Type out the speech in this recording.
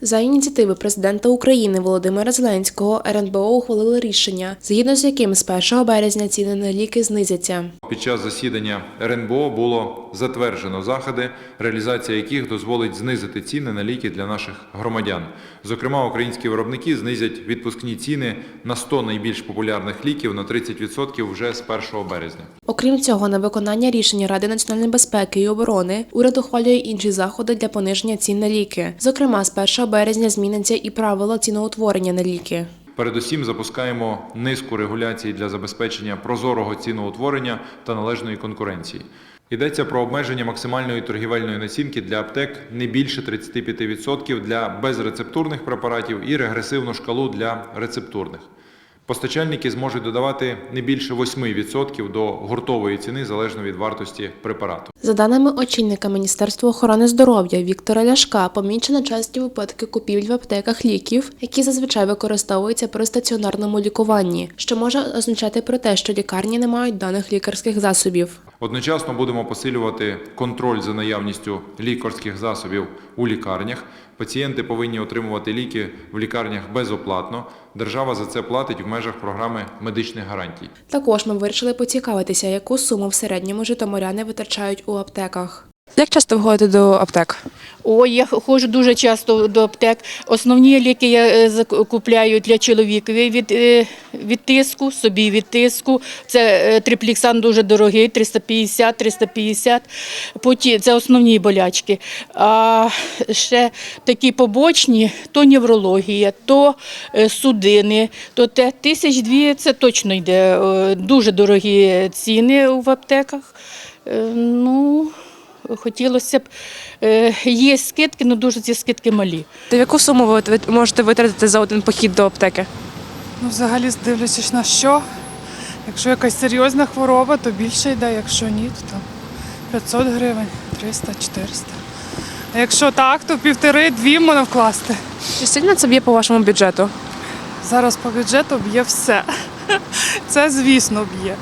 За ініціативи президента України Володимира Зеленського РНБО ухвалили рішення, згідно з яким з 1 березня ціни на ліки знизяться. Під час засідання РНБО було затверджено заходи, реалізація яких дозволить знизити ціни на ліки для наших громадян. Зокрема, українські виробники знизять відпускні ціни на 100 найбільш популярних ліків на 30% вже з 1 березня. Окрім цього, на виконання рішення Ради національної безпеки і оборони уряд ухвалює інші заходи для пониження цін на ліки. Зокрема, з 1 березня зміняться і правила ціноутворення на ліки. Передусім запускаємо низку регуляцій для забезпечення прозорого ціноутворення та належної конкуренції. Йдеться про обмеження максимальної торгівельної націнки для аптек не більше 35% для безрецептурних препаратів і регресивну шкалу для рецептурних. Постачальники зможуть додавати не більше 8% до гуртової ціни залежно від вартості препарату. За даними очільника Міністерства охорони здоров'я Віктора Ляшка, помічено часті випадки купівлі в аптеках ліків, які зазвичай використовуються при стаціонарному лікуванні, що може означати про те, що лікарні не мають даних лікарських засобів. Одночасно будемо посилювати контроль за наявністю лікарських засобів у лікарнях. Пацієнти повинні отримувати ліки в лікарнях безоплатно. Держава за це платить в межах програми медичних гарантій. Також ми вирішили поцікавитися, яку суму в середньому житомиряни витрачають у аптеках. Як часто ви ходите до аптек? Ой, я ходжу дуже часто до аптек. Основні ліки я е, зак- купляю для чоловікові від, е, від тиску, собі від тиску. Це е, трипліксан дуже дорогий, 350, 350. Потім це основні болячки. А ще такі побочні, то неврологія, то судини, то те тисяч дві це точно йде. Дуже дорогі ціни в аптеках. Ну, хотілося б. е, Є скидки, але дуже ці скидки малі. Та яку суму ви можете витратити за один похід до аптеки? Ну, взагалі, дивлячись на що. Якщо якась серйозна хвороба, то більше йде, якщо ні, то там 500 гривень, 300, 400. А якщо так, то півтори-дві можна вкласти. Чи сильно це б'є по вашому бюджету? Зараз по бюджету б'є все. Це, звісно, б'є.